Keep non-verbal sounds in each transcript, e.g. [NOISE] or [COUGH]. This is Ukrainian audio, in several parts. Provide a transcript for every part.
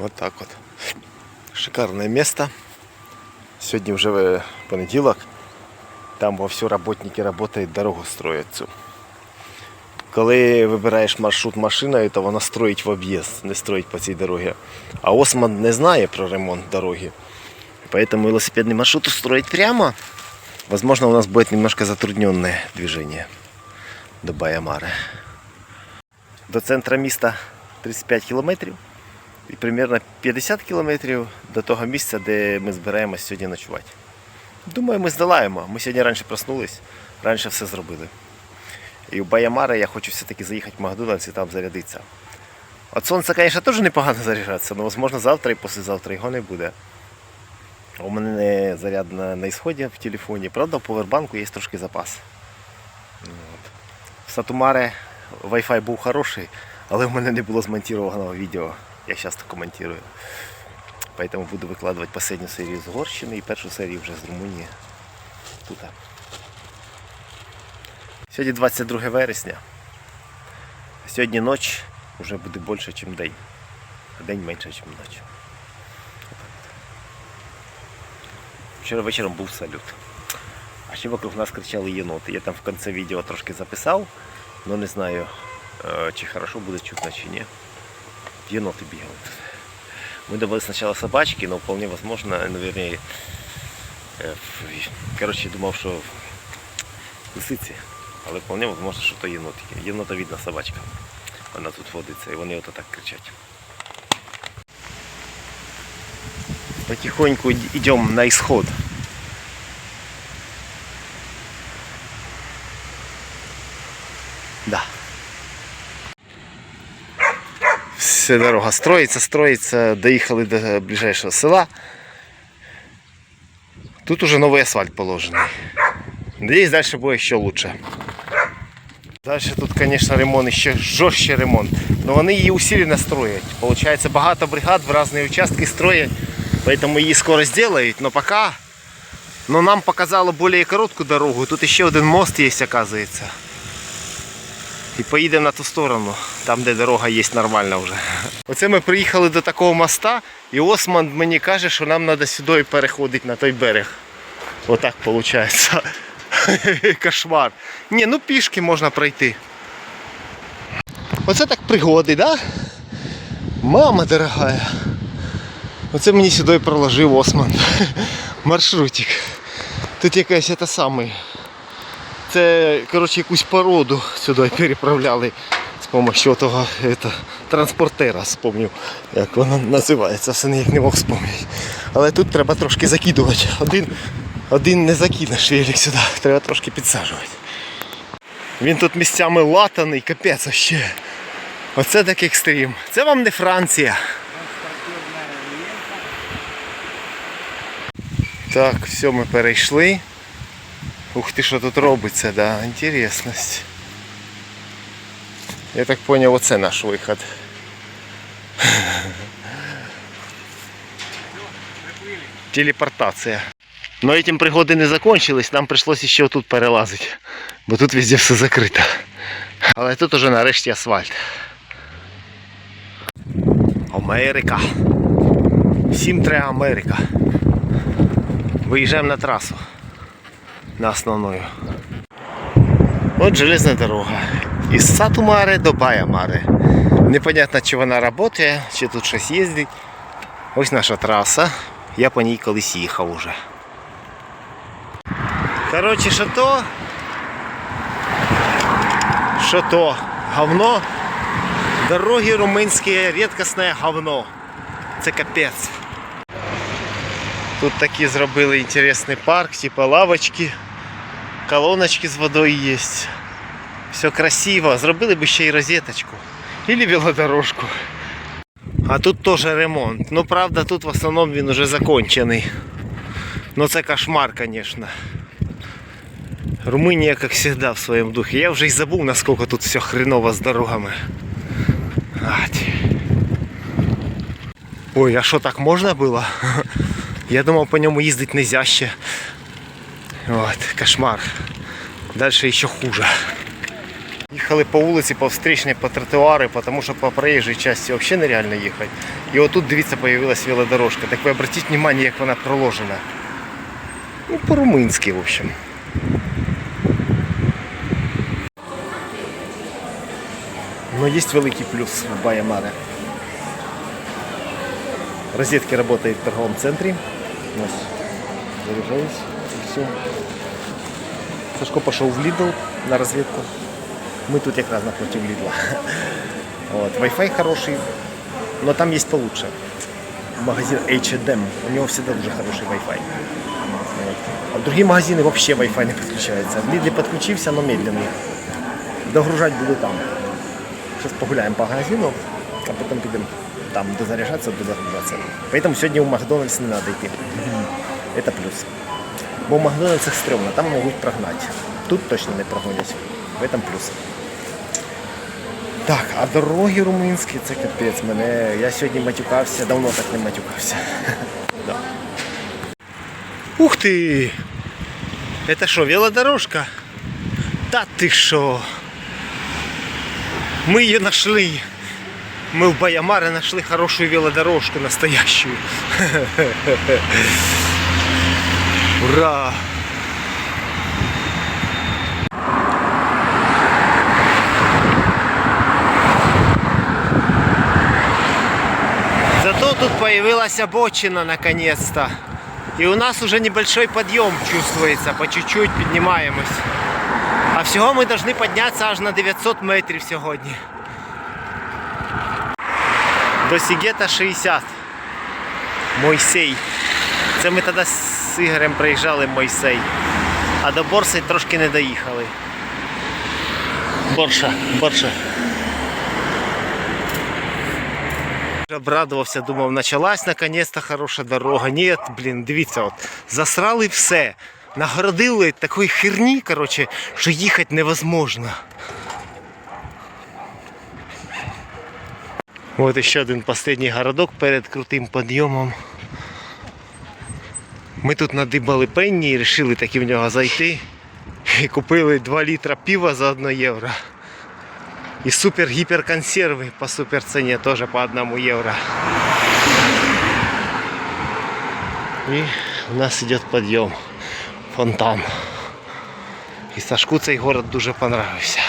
Вот так вот. Шикарное место. Сьогодні вже е, понеділок. Там вовсю роботники працюють, дорогу строять. Коли вибираєш маршрут машиною, то вона строїть в об'їзд, не строїть по цій дорозі. А Осман не знає про ремонт дороги. Поэтому велосипедный маршрут устроить прямо. Возможно, у нас будет немножко затрудненное движение до Баямари. До центра міста 35 кілометрів і примерно 50 кілометрів до того місця, де ми збираємось сьогодні ночувати. Думаю, ми здолаємо. Ми сьогодні раніше проснулись, раніше все зробили. І в Баямари я хочу все-таки заїхати в Макдональдс і там зарядитися. От сонця, звісно, теж непогано заряджатися, але можливо завтра і післязавтра його не буде. У мене заряд на, на ісході в телефоні. Правда, в повербанку є трошки запас. От. В Сатумаре Wi-Fi був хороший, але в мене не було змонтованого відео. Я так коментую. Поэтому буду викладувати останню серію з Угорщини і першу серію вже з Румунії. Тут. Сьогодні 22 вересня. Сьогодні ніч вже буде більше, ніж день. А день менше, ніж ніч. Вчора вечором був салют. А ще вокруг нас кричали єноти. Я там в кінці відео трошки записав, але не знаю, е, чи хорошо буде чутно, чи ні. Єноти бігають. Мы думали сначала собачки, но вполне возможно, ну, вернее, короче, думав, що лисиці, але вполне возможно, що то єнотики. Єнота видно собачка. Вона тут водиться і вони ото так кричать. Потихоньку йдемо на исход. Да. Все дорога строится, строится. Доехали до ближайшего села. Тут уже новый асфальт положенный. Надеюсь, дальше будет еще лучше. Дальше тут, конечно, ремонт, ще жорстче ремонт. Но вони її усиленно строять. Получается, багато бригад в різні участки строять. Поэтому її скоро сделают. Но пока но нам показало более короткую дорогу. Тут ще один мост есть, оказывается. І поїдемо на ту сторону, там де дорога є нормальна вже. Оце ми приїхали до такого моста, і Осман мені каже, що нам треба сюди переходити на той берег. Отак виходить. [LAUGHS] Кошмар. Ні, ну пішки можна пройти. Оце так пригоди, да? Мама дорогая. Оце мені сюди проложив Осман. [LAUGHS] Маршрутик. Тут якась це самий. Це коротше, якусь породу сюди переправляли з допомогою того это, транспортера, спомнив, як воно називається, все ніяк не мог спомнити. Але тут треба трошки закидувати. Один, один не закинеш велик сюди, треба трошки підсаджувати. Він тут місцями латаний, капець ще. Оце так екстрім. Це вам не Франція. Так, все, ми перейшли. Ух ти, що тут робиться, да, інтересність. Я так понял, оце наш виход. Телепортація. Но этим пригоди не закончились, нам прийшлося ще тут перелазити, бо тут везде все закрито. Але тут уже нарешті асфальт. Америка. Всім треба Америка. Виїжджаємо на трасу на основную. Вот железная дорога. Із Сатумари до Баямари. Непонятно, чи вона працює, чи тут щось їздить. Ось наша траса. Я по ній колись їхав уже. Коротше, що то? Що то? Говно? Дороги румынские рідкісне говно. Це капець. Тут такі зробили інтересний парк, типа лавочки, колоночки з водою є. Все красиво. Зробили б ще й розеточку. Или велодорожку. А тут теж ремонт. Ну правда тут в основному він уже закончений. Ну це кошмар, конечно. Румунія, як завжди, в своєму духі. Я вже й забув, наскільки тут все хреново з дорогами. Ать. Ой, а що так можна було? [LAUGHS] Я думав по ньому їздити нельзя ще. От, кошмар. Дальше ще хуже. їхали по вулиці, по встрічній, по тротуарі, тому що по проїжджій частині взагалі нереально їхати. І отут, дивіться, появилась велодорожка. Так ви обратіть увагу, як вона проложена. Ну, по-румунськи, в общем. Но есть великий плюс в Баямаре. Розетки работают в торговом центре. У нас заряжаюсь. И все. Сашко пошел в Lidl на разведку. Мы тут как раз напротив Lidl. [LAUGHS] Вот. Wi-Fi хороший, но там есть получше. Магазин H&M, у него всегда дуже хороший Wi-Fi. А другие магазины вообще Wi-Fi не подключается. В Lidl подключился, но медленный. Догружать буду там. Сейчас погуляем по магазину, а потом підемо там дозаряджатися, дозаряджатися. Поэтому сьогодні в Макдональдс не надо йти. [LAUGHS] Это плюс. Бо в Макдональдсах стрёмно, там можуть прогнати. Тут точно не прогонять. В этом плюс. Так, а дороги румунські це капець. Мене. Я сьогодні матюкався, давно так не матюкався. [LAUGHS] Да. Ух ти! Это що, велодорожка? Та ти що? Мы ее нашли. Мы в Баямаре нашли хорошую велодорожку настоящую. [LAUGHS] Ура! Зато тут появилась обочина наконец-то. И у нас уже небольшой подъем чувствуется, по чуть-чуть поднимаемость. А всього ми повинні піднятися аж на 900 метрів сьогодні. До Сігета 60. Мойсей. Це ми тоді з Ігорем приїжджали Мойсей. А до Борси трошки не доїхали. Борша, Борша. Обрадувався, думав, началась наконец-то хороша дорога. Ні, блін, дивіться, от, засрали все. Нагородили такої херні, короче, що їхати невозможно. От ще один останній городок перед крутим підйомом. Ми тут надибали пенні і вирішили таки в нього зайти. І купили 2 літра пива за 1 євро. І супер-гіпер консерви по супер ціні теж по 1 євро. І у нас йде підйом. Фонтан. І Сашку цей город дуже понравився.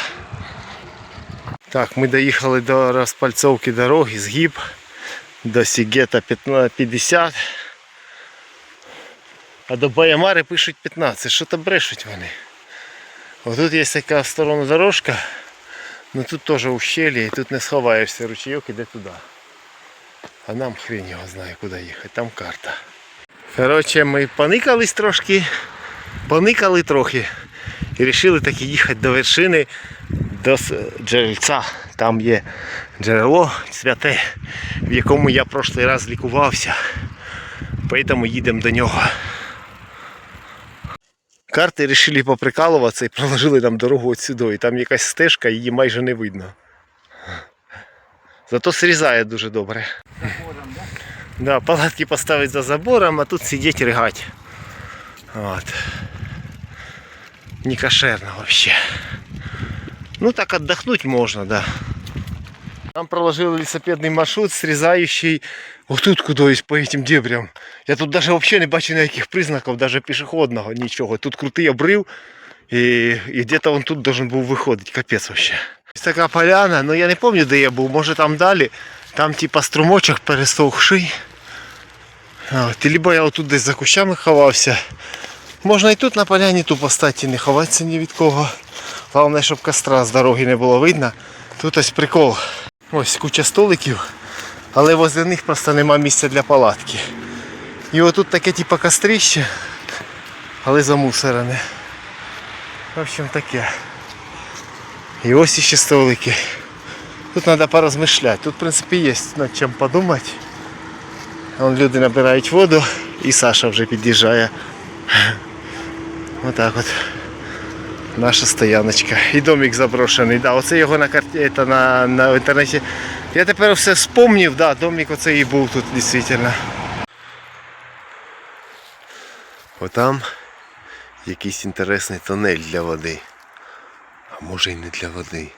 Так, ми доїхали до розпальцовки дороги, згиб до Сігета 50. А до Баямари пишуть 15. Що то брешуть вони. Отут є така в сторону дорожка, ну тут теж ущелье, і тут не сховаєшся, ручейок іде туди. А нам хрень його знає, куди їхати, там карта. Коротше, ми поникались трошки, поникали трохи і вирішили таки їхати до вершини, до джерельця. Там є джерело святе, в якому я прошлий раз лікувався. Поэтому їдемо до нього. Карти вирішили поприкалуватися і проложили нам дорогу от сюди. І там якась стежка, її майже не видно. Зато срізає дуже добре. Да, палатки поставить за забором, а тут сидеть ригать. Вот. Не кошерно вообще. Ну так отдохнуть можно, да. Нам проложили велосипедный маршрут, срезающий вот тут кудись по этим дебрям. Я тут даже вообще не бачу ніяких признаків, даже пішохідного, нічого. Тут крутий обрив і, і где-то он тут должен був виходити. Капець вообще. Ось така поляна, ну я не пам'ятаю де я був, може там далі. Там типа струмочок пересохший. От, і либо я отут десь за кущами ховався. Можна і тут на поляні тупо стати і не ховатися ні від кого. Головне, щоб костра з дороги не було видно. Тут ось прикол. Ось куча столиків, але возле них просто нема місця для палатки. І отут таке типу кострище, але замусорене. В общем таке. І ось іще столики. Тут треба порозмишляти. Тут в принципі є над чим подумати. Вон люди набирають воду і Саша вже під'їжджає. Отак от. Наша стояночка. І домик заброшений. Да, оце його на карті на, на інтернеті. Я тепер все вспомнив, да, домик оцей і був тут дійсно. Отам якийсь інтересний тунель для води. А може і не для води.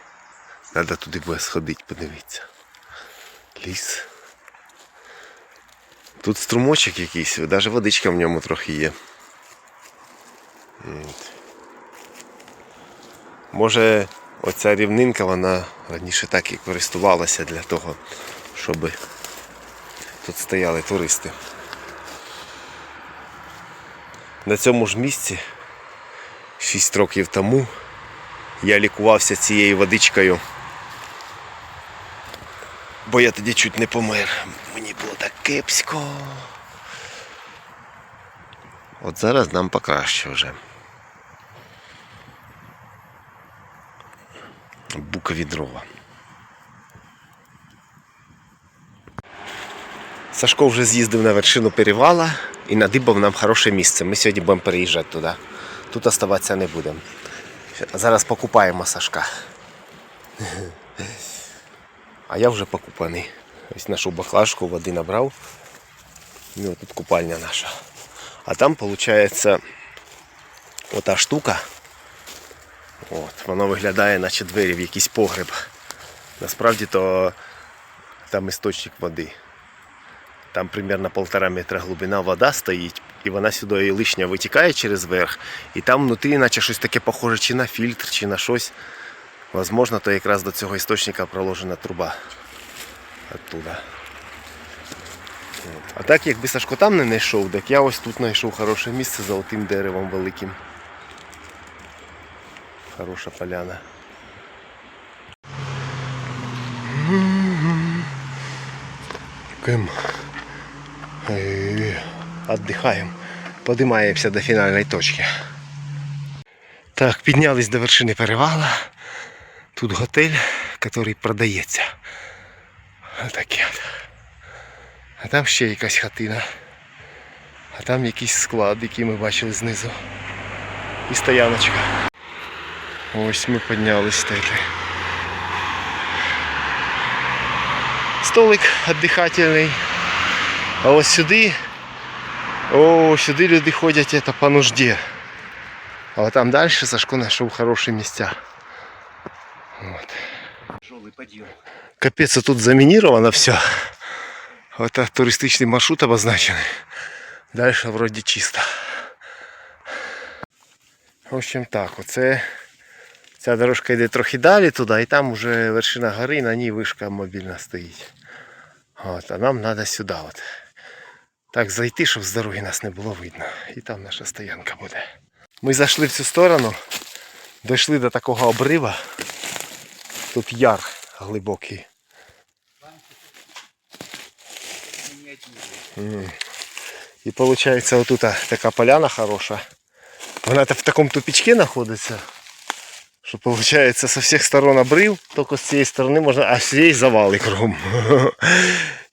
Треба туди буде сходити, подивитися. Ліс. Тут струмочок якийсь, навіть водичка в ньому трохи є. Може, оця рівнинка, вона раніше так і користувалася для того, щоб тут стояли туристи. На цьому ж місці 6 років тому я лікувався цією водичкою. Бо я тоді чуть не помер. Мені було так кепсько. От зараз нам покраще вже. Букові дрова. Сашко вже з'їздив на вершину перевала і надибав нам хороше місце. Ми сьогодні будемо переїжджати туди. Тут оставатися не будемо. Зараз покупаємо Сашка. А я вже покупаний. Ось нашу баклажку води набрав. Ну, тут купальня наша. А там виходить ота штука. От, воно виглядає, наче двері в якийсь погреб. Насправді то там істочник води. Там примерно полтора метра глибина вода стоїть, і вона сюди і лишня витікає через верх. І там внутрі, наче щось таке похоже чи на фільтр, чи на щось. Возможно, то якраз до цього істочника проложена труба. Оттуда. От. А так, якби Сашко там не знайшов, так я ось тут знайшов хороше місце за отим деревом великим. Хороша поляна. Ким? Отдыхаем. Подимаємося до фінальної точки. Так, піднялись до вершини перевала. Тут готель, який продається. Отаке. от. А там ще якась хатина. А там якийсь склад, який ми бачили знизу. І стояночка. Ось ми піднялись з тейти. Столик віддихательний. А ось сюди. О, сюди люди ходять это по нужді. А от там далі Сашко знайшов хороші місця. Вот. Капець, а тут замінировано все. Это туристичний маршрут обозначений. Дальше вроде чисто. В общем так, оце ця дорожка йде трохи далі туди, і там вже вершина гори, на ній вишка мобільна стоїть. От, а нам треба сюди. От. Так зайти, щоб з дороги нас не було видно. І там наша стоянка буде. Ми зайшли в цю сторону, дійшли до такого обрива. Тут яр глибокий. І виходить, отут така поляна хороша. Вона в такому тупичке знаходиться. Що виходить со всіх сторон обрив, тільки з цієї сторони можна, а з цієї завали кругом. [LAUGHS]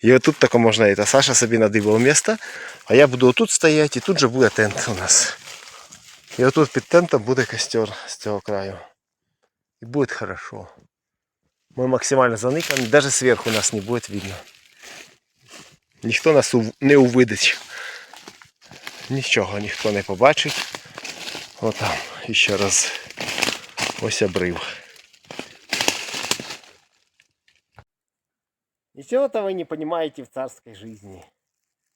І отут тако можна, это Саша собі надибав місце, а я буду отут стояти, і тут же буде тент у нас. І отут під тентом буде костер з цього краю. І буде хорошо. Ми максимально заникані, навіть зверху нас не буде видно. Ніхто нас не увидить. Нічого ніхто не побачить. Отам ще раз ось обрив. Ничего-то вы не понимаете в царской жизни.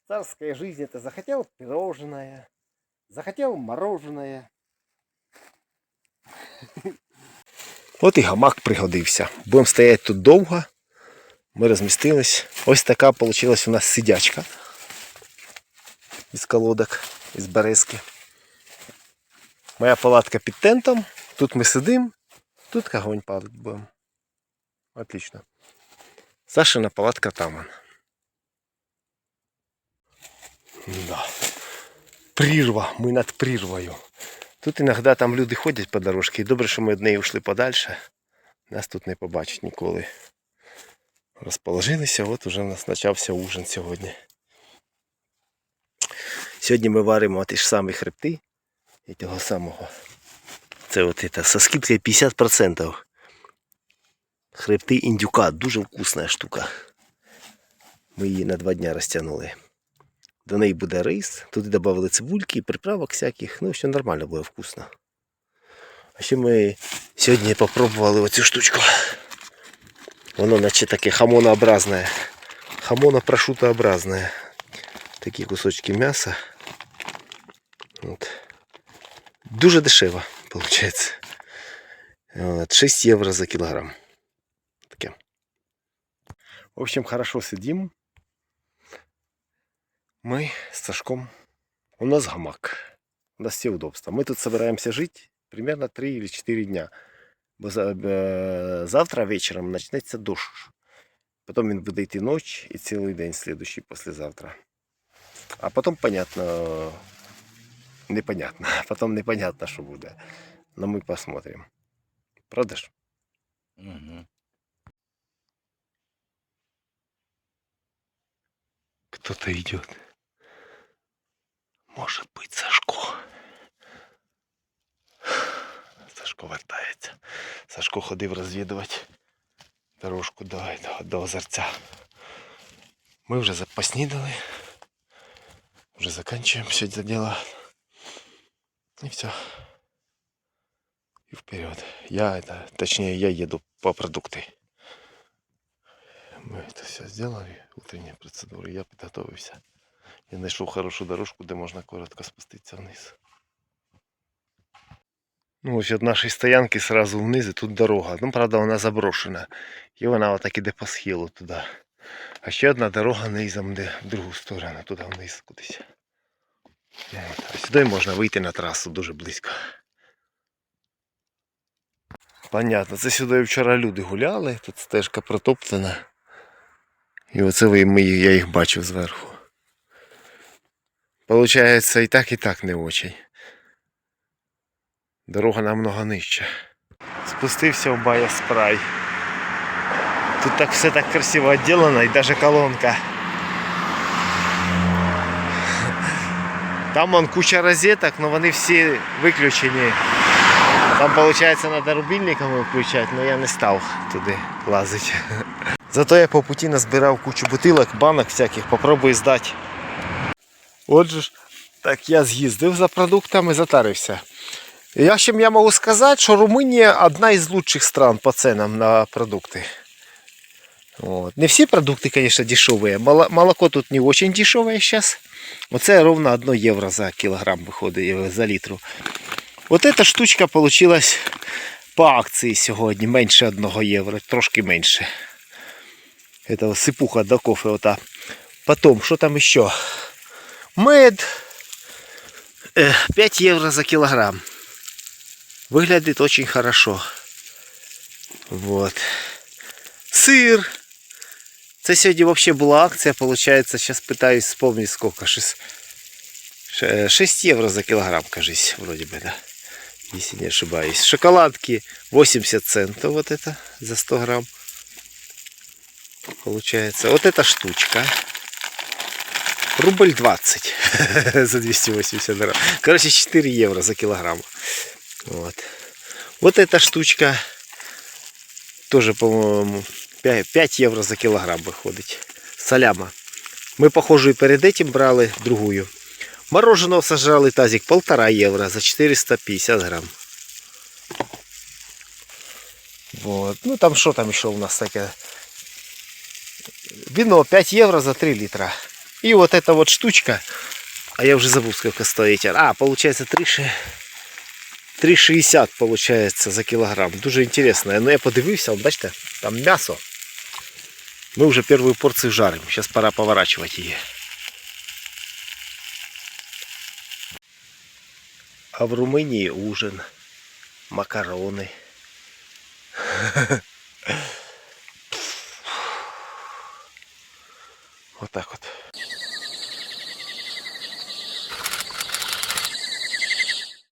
Царская жизнь это захотел пирожное, захотел мороженое. От і гамак пригодився. Будемо стояти тут довго. Ми розмістились. Ось така вийшла у нас сидячка із колодок, із березки. Моя палатка під тентом. Тут ми сидимо, тут огонь палить будемо. Отлично. Сашина палатка там. Да. Прірва, ми над прірвою. Тут іноді там люди ходять по дорожці. Добре, що ми від неї йшли подальше. Нас тут не побачать ніколи. Розположилися, от уже в нас почався ужин сьогодні. Сьогодні ми варимо ті ж самі хребти і того самого. Це от це, со скидкою 50%. Хребти індюка, дуже вкусна штука. Ми її на два дня розтягнули. До неї буде рис, туди додали цибульки, приправок всяких. Ну, все нормально буде вкусно. А ще ми сьогодні попробували оцю штучку. Воно наче таке хамонообразне. Хамонопрошутообразне. Такі кусочки м'яса. От. Дуже дешево, виходить. От, 6 євро за кілограм. Таке. В общем, хорошо сидим. Мы с Сашком. У нас гамак. У нас все удобства. Мы тут собираемся жить примерно 3 или 4 дня. Бо за- е, завтра вечором почнеться дощ. Потім він буде йти ніч і цілий день слідущий післязавтра. А потім, понятно, непонятно. [LAUGHS] Потім непонятно, що буде. Но ми посмотрим. Правда ж? Угу. Кто-то идет. Может быть, Сашко. Сашко вертається. Сашко ходив розвідувати дорожку до, до, до озерця. Ми вже за- поснідали. Вже заканчиваем все это дело. И все. И вперед. Я это, точнее, я еду по продукты. Мы это все сделали, утренние процедуры. Я подготовился. Я знайшов хорошу дорожку, де можна коротко спуститися вниз. Ну, ось від нашої стоянки сразу вниз і тут дорога. Ну, правда, вона заброшена. І вона отак іде по схилу туди. А ще одна дорога низом, де в другу сторону, туди вниз кудись. А сюди можна вийти на трасу дуже близько. Понятно, це сюди вчора люди гуляли, тут стежка протоптана. І оце ми, я їх бачив зверху. Получається і так, і так не очень. Дорога намного нижча. Спустився в Бая Спрай. Тут так все так красиво відділено і навіть колонка. Там вон куча розеток, але вони всі виключені. Там, виходить, треба рубільниками включати, але я не став туди лазити. [LAUGHS] Зато я по путі назбирав кучу бутилок, банок всяких, попробую здати. Отже ж, так я з'їздив за продуктами, затарився. Я чим я можу сказати, що Румунія одна із лучших стран по ценам на продукти. Вот. Не всі продукти, дешевые. Мало- Молоко тут не очень дешевое сейчас. Оце ровно 1 євро за кілограм виходить е, за літру. От эта штучка получилась по акції сьогодні. Менше 1 євро, трошки менше. Это сипуха до кофе. Ота. Потом, що там еще? Мед. Е, 5 євро за кілограм. Выглядит очень хорошо. Вот. Сыр. Це сьогодні вообще була акція, получается, сейчас пытаюсь вспомнить сколько. 6, 6 евро за килограмм, кажись, вроде бы, да. Если не ошибаюсь. Шоколадки 80 центов вот это за 100 грамм. Получается. Вот эта штучка. Рубль 20 [LAUGHS] за 280 грамм. Короче, 4 евро за килограмм. Вот. Вот эта штучка тоже, по-моему, 5, 5 євро за кілограм виходить. Соляма. Ми, похоже, і перед этим брали другую. Мороженого сожрали тазик 1,5 євро за 450 грам. Вот. Ну там що там ще у нас таке? Вино 5 євро за 3 літра. І вот эта вот штучка, а я вже забув, сколько стоїть. А, получается 3, 3,60 получается за кілограм. Дуже інтересно. Ну я подивився, от бачите, там м'ясо. Ми вже першу порцію жаримо. Зараз пора поворачувати її. А в Румунії ужин, макарони. [LAUGHS] Отак от.